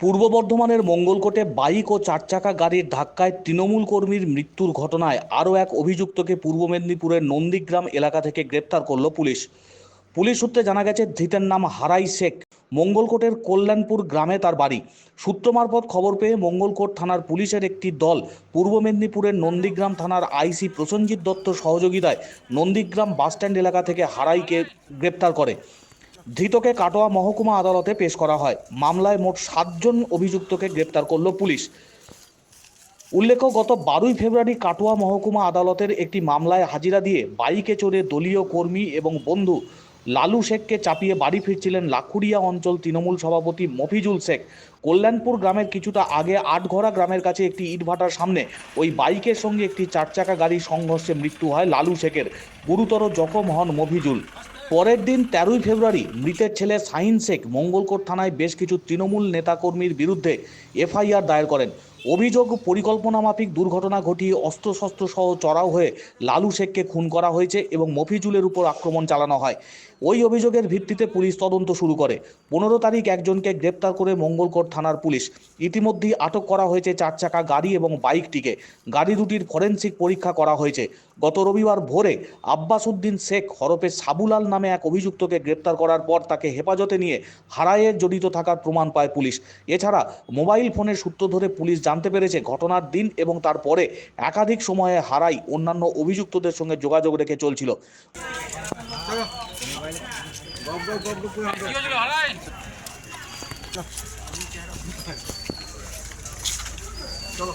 পূর্ব বর্ধমানের মঙ্গলকোটে বাইক ও চারচাকা গাড়ির ধাক্কায় তৃণমূল কর্মীর মৃত্যুর ঘটনায় আরও এক অভিযুক্তকে পূর্ব মেদিনীপুরের নন্দীগ্রাম এলাকা থেকে গ্রেপ্তার করল পুলিশ। পুলিশ সূত্রে জানা গেছে, ধৃতের নাম হারাই শেখ। মঙ্গলকোটের কল্যাণপুর গ্রামে তার বাড়ি। সূত্র মারফত খবর পেয়ে মঙ্গলকোট থানার পুলিশের একটি দল পূর্ব মেদিনীপুরের নন্দীগ্রাম থানার আইসি প্রসেনজিৎ দত্ত সহযোগিতায় নন্দীগ্রাম বাসস্ট্যান্ড এলাকা থেকে হারাইকে গ্রেপ্তার করে। ধৃতকে কাটোয়া মহকুমা আদালতে পেশ করা হয়। মামলায় মোট সাতজন অভিযুক্তকে গ্রেপ্তার করল পুলিশ। উল্লেখ্য, গত বারোই ফেব্রুয়ারি কাটোয়া মহকুমা আদালতের একটি মামলায় হাজিরা দিয়ে বাইকে চড়ে দলীয় কর্মী এবং বন্ধু লালু শেখকে চাপিয়ে বাড়ি ফিরছিলেন লাখুরিয়া অঞ্চল তৃণমূল সভাপতি মফিজুল শেখ। কল্যাণপুর গ্রামের কিছুটা আগে আটঘরা গ্রামের কাছে একটি ইটভাটার সামনে ওই বাইকের সঙ্গে একটি চারচাকা গাড়ির সংঘর্ষে মৃত্যু হয় লালু শেখের। গুরুতর জখম হন মফিজুল। পরের দিন তেরোই ফেব্রুয়ারি মৃতের ছেলে শাহিন শেখ মঙ্গলকোট থানায় বেশ কিছু তৃণমূল নেতাকর্মীর বিরুদ্ধে এফআইআর দায়ের করেন। অভিযোগ পরিকল্পনা মাফিক দুর্ঘটনা ঘটিয়ে অস্ত্রশস্ত্র সহ চড়াও হয়ে লালু শেখকে খুন করা হয়েছে এবং মফিজুলের উপর আক্রমণ চালানো হয়। ওই অভিযোগের ভিত্তিতে পুলিশ তদন্ত শুরু করে। পনেরো তারিখ একজনকে গ্রেপ্তার করে মঙ্গলকোট থানার পুলিশ। ইতিমধ্যেই আটক করা হয়েছে চার চাকা গাড়ি এবং বাইকটিকে। গাড়ি দুটির ফরেন্সিক পরীক্ষা করা হয়েছে। গত রবিবার ভোরে আব্বাস উদ্দিন শেখ হরপে সাবুলাল নামে এক অভিযুক্তকে গ্রেপ্তার করার পর তাকে হেফাজতে নিয়ে হারাইয়ের জড়িত থাকার প্রমাণ পায় পুলিশ। এছাড়া মোবাইল ফোনের সূত্র ধরে পুলিশ জানতে পেরেছে ঘটনার দিন এবং তারপরে একাধিক সময়ে হারাই অন্যান্য অভিযুক্তদের সঙ্গে যোগাযোগ রেখে চলছিল। চলো